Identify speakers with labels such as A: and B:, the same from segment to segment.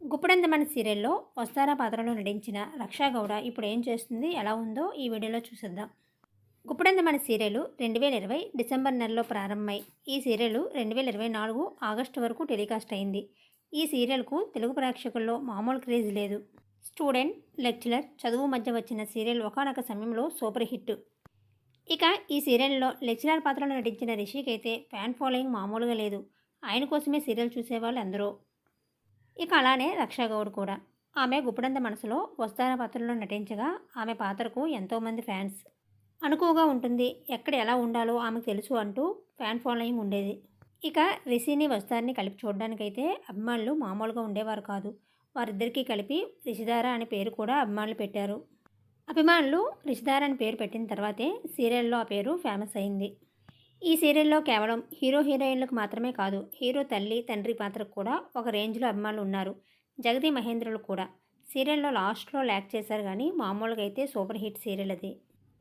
A: గుప్పడందమని సీరియల్లో వస్తారా పాత్రలో నటించిన రక్షా గౌడ ఇప్పుడు ఏం చేస్తుంది ఎలా ఉందో ఈ వీడియోలో చూసేద్దాం. గుప్పడందమని సీరియల్ రెండు వేల ఇరవై డిసెంబర్ నెలలో ప్రారంభమై ఈ సీరియల్ రెండు వేల ఇరవై నాలుగు ఆగస్టు వరకు టెలికాస్ట్ అయింది. ఈ సీరియల్కు తెలుగు ప్రేక్షకుల్లో మామూలు క్రేజ్ లేదు. స్టూడెంట్ లెక్చరర్ చదువు మధ్య వచ్చిన సీరియల్ ఒకనొక సమయంలో సూపర్ హిట్. ఇక ఈ సీరియల్లో లెక్చరర్ పాత్రలో నటించిన రిషిక్ అయితే ఫ్యాన్ ఫాలోయింగ్ మామూలుగా లేదు. ఆయన కోసమే సీరియల్ చూసేవాళ్ళు అందరూ ఇక అలానే రక్షాగౌడ్ కూడా. ఆమె గుప్పడంత మనసులో వస్తాన పాత్రలో నటించగా ఆమె పాత్రకు ఎంతోమంది ఫ్యాన్స్ అనుకువగా ఉంటుంది. ఎక్కడ ఎలా ఉండాలో ఆమెకు తెలుసు అంటూ ఫ్యాన్ ఫాలోయింగ్ ఉండేది. ఇక రిషిని వస్తారని కలిపి చూడడానికైతే అభిమానులు మామూలుగా ఉండేవారు కాదు. వారిద్దరికీ కలిపి రిషిధార అనే పేరు కూడా అభిమానులు పెట్టారు. అభిమానులు రిషిధార అని పేరు పెట్టిన తర్వాతే సీరియల్లో ఆ పేరు ఫేమస్ అయింది. ఈ సీరియల్లో కేవలం హీరో హీరోయిన్లకు మాత్రమే కాదు హీరో తల్లి తండ్రి పాత్రకు కూడా ఒక రేంజ్లో అభిమానులు ఉన్నారు. జగతి మహేంద్రులు కూడా. సీరియల్లో లాస్ట్లో ల్యాక్ చేశారు కానీ మామూలుగా అయితే సూపర్ హిట్ సీరియల్ అది.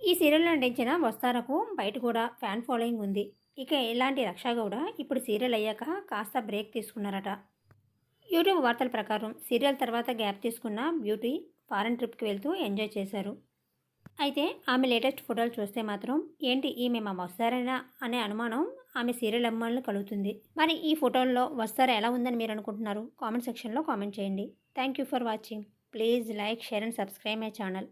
A: ఈ సీరియల్లో నటించిన వస్తారకు బయట కూడా ఫ్యాన్ ఫాలోయింగ్ ఉంది. ఇక ఇలాంటి రక్షా గౌడ ఇప్పుడు సీరియల్ అయ్యాక కాస్త బ్రేక్ తీసుకున్నారట. యూట్యూబ్ వార్తల ప్రకారం సీరియల్ తర్వాత గ్యాప్ తీసుకున్న బ్యూటీ ఫారెన్ ట్రిప్కి వెళ్తూ ఎంజాయ్ చేశారు. అయితే ఆమె లేటెస్ట్ ఫోటోలు చూస్తే మాత్రం ఏంటి ఈమె మా వస్తారేనా అనే అనుమానం ఆమె సీరియల్ అమ్మాయిలను కలుగుతుంది. మరి ఈ ఫోటోల్లో వస్తారా ఎలా ఉందని మీరు అనుకుంటున్నారు? కామెంట్ సెక్షన్లో కామెంట్ చేయండి. Thank you for watching. Please like share and subscribe my channel.